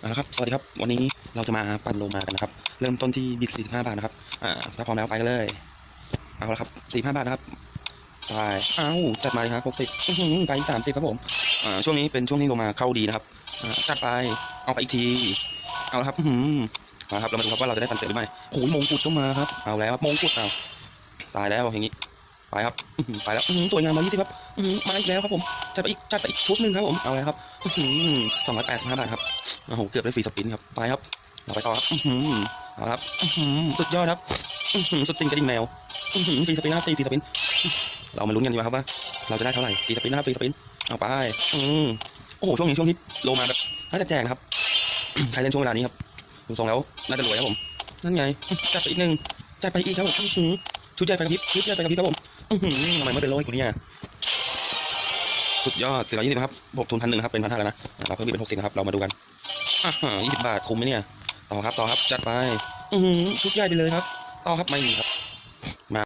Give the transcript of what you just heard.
เอาละครับ สวัสดีครับ วันนี้เราจะมาปั่นโลมากันนะครับ เริ่มต้นที่บิด45 บาทนะครับ อ่า ถ้าพร้อมแล้วไปกันเลย เอาละครับ 45 บาทนะครับ ไปเอ้าจัดมาเลยครับ60อื้อหือไป30ครับผม อ่า ช่วงนี้เป็นช่วงที่โลมาเข้าดีนะครับ อ่า จัดไป เอาไปอีกที เอาละครับ อื้อหือมาครับ เรามาดูครับว่าเราจะได้ฟันเสร็จหรือไม่โอ้ยมงกุฎก็มาครับ เอาแล้วครับมงกุฎเอา ตายแล้วอย่างนี้ ไปครับ ไปแล้วหือสวยงามมายี่สิครับมาอีกแล้วครับผม จัดไปอีก จัดไปอีกชุดหนึ่งครับผม เอาแล้วครับสองร้อยแปดสิบห้าบาทครับ โอ้โหเกือบได้ฟรีสปินครับไปครับเราไปต่อครับอื้อหือเอาละครับอื้อหือสุดยอดครับอื้อหือสุดติงกระดิ่งแมวอื้อหือฟรีสปินนะครับฟรีฟรีสปิน เรามาลุ้นกันดีกว่าครับว่าเราจะได้เท่าไหร่ฟรีสปินนะครับฟรีสปินเอาไปอืมโอ้โหช่วงนี้ช่วงที่โลมาแบบน่าจะแจกนะครับใครเล่นช่วงเวลานี้ครับดูทรงแล้วน่าจะรวยครับผมนั่นไงจัดไปอีกหนึ่งจัดไปอีกครับผมอื้อหือชุดใหญ่ไฟกระพริบชุดใหญ่ไฟกระพริบครับผมอื้อหือทำไมไม่เป็นโลให้กูเนี่ยสุดยอดสี่ร้อยยี่สิบครับบวกทุนพันหนึ่งครับเป็นพันห้าแล้วนะอะเราเพิ่มอีกเป็นหกสิบนะครับเรามาดูกันอ่าฮะ ยี่สิบบาทคุ้มไหมเนี่ย ต่อครับ ต่อครับ จัดไป อือหือชุดใหญ่ไปเลยครับ ต่อครับไม่มีครับ